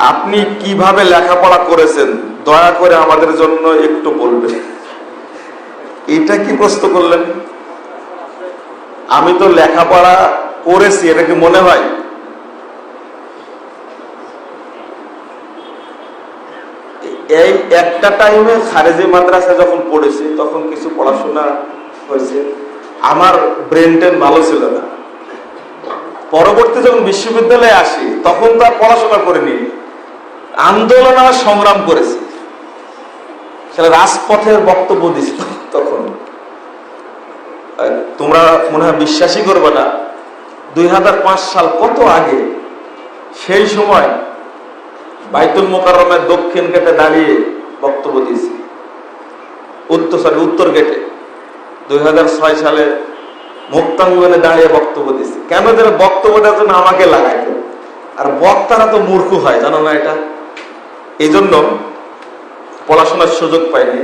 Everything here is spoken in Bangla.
আপনি কীভাবে লেখাপড়া করেছেন? দয়া করে আমাদের জন্য একটু বলবেন। এটা কি প্রশ্ন করলেন? আমি তো লেখাপড়া করেছি, এটা কি মনে হয়? এই একটা টাইমে খারেজি মাদ্রাসা যখন পড়েছি, তখন কিছু পড়াশোনা হয়েছে। আমার ব্রেন টেন ভালো ছিল না। পরবর্তী যখন বিশ্ববিদ্যালয়ে আসি, তখন তো আর পড়াশোনা করিনি। আন্দোলন আর সংগ্রাম করেছি। সেটা রাজপথের বক্তব্য দিছিল তখন। তোমরা মনে হয় বিশ্বাসই করবে না। দুই হাজার পাঁচ সাল কত আগে সেই সময় বাইতুল মোকাররমের দক্ষিণ গেটে দাঁড়িয়ে বক্তব্য দিয়েছি। উত্তর সরি উত্তর গেটে। দুই হাজার ছয় সালে মুক্তাঙ্গনে দাঁড়িয়ে বক্তব্য দিয়েছি। কেন যেন বক্তব্যটার জন্য আমাকে লাগাইতো আর বক্তারা তো মূর্খ হয়, জানো না এটা? এই জন্য পড়াশোনার সুযোগ পাইনি।